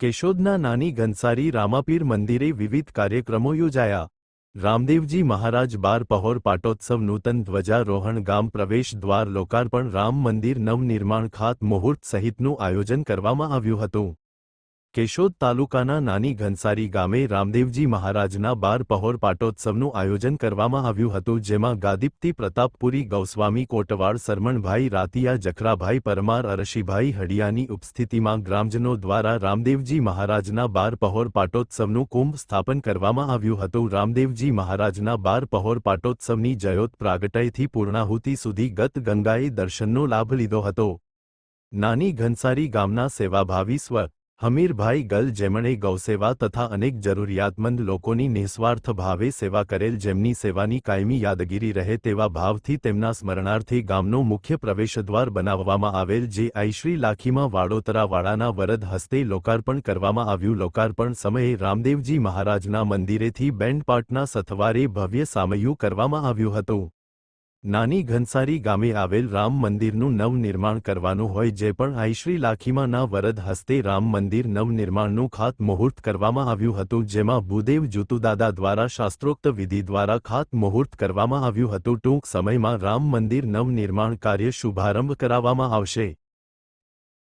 કેશોદના નાની ઘનસારી રામાપીર મંદિરે વિવિધ કાર્યક્રમો યોજાયા. રામદેવજી મહારાજ બાર પહોર પાટોત્સવ નૂતન ધ્વજારોહણ ગામ પ્રવેશ દ્વાર લોકાર્પણ રામ મંદિર નવનિર્માણ ખાત મુહૂર્ત સહિતનું આયોજન કરવામાં આવ્યું હતું. કેશોદ તાલુકાના નાની ઘનસારી ગામે રામદેવજી મહારાજના બાર પહોર પાટોત્સવનું આયોજન કરવામાં આવ્યું હતું, જેમાં ગાદીપ્તી પ્રતાપપુરી ગૌસ્વામી કોટવાડ સરમણભાઈ રાતિયા જખરાભાઈ પરમાર અરશીભાઈ હડિયાની ઉપસ્થિતિમાં ગ્રામજનો દ્વારા રામદેવજી મહારાજના બાર પહોર પાટોત્સવનું કુંભ સ્થાપન કરવામાં આવ્યું હતું. રામદેવજી મહારાજના બાર પહોર પાટોત્સવની જયોત પ્રાગટયથી પૂર્ણાહુતિ સુધી ગત ગંગાએ દર્શનનો લાભ લીધો હતો. નાની ઘનસારી ગામના સેવાભાવી સ્વ હમીરભાઈ ગલ જેમણે ગૌસેવા તથા અનેક જરૂરિયાતમંદ લોકોની નિઃસ્વાર્થ ભાવે સેવા કરેલ જેમની સેવાની કાયમી યાદગીરી રહે તેવા ભાવથી તેમના સ્મરણાર્થે ગામનો મુખ્ય પ્રવેશદ્વાર બનાવવામાં આવેલ જે આઈશ્રી લાખીમાં વાડોતરાવાડાના વરદ હસ્તે લોકાર્પણ કરવામાં આવ્યું. લોકાર્પણ સમયે રામદેવજી મહારાજના મંદિરેથી બેન્ડપાટના સથવારે ભવ્ય સામયું કરવામાં આવ્યું હતું. નાની ઘનસારી ગામે આવેલ રામ મંદિરનું નવનિર્માણ કરવાનું હોય જે પણ આઈશ્રી લાખીમાના વરદ હસ્તે રામ મંદિર નવનિર્માણનું ખાતમુહૂર્ત કરવામાં આવ્યું હતું, જેમાં ભૂદેવ જુતુદાદા દ્વારા શાસ્ત્રોક્ત વિધિ દ્વારા ખાતમુહૂર્ત કરવામાં આવ્યું હતું. ટૂંક સમયમાં રામ મંદિર નવનિર્માણ કાર્ય શુભારંભ કરાવવામાં આવશે.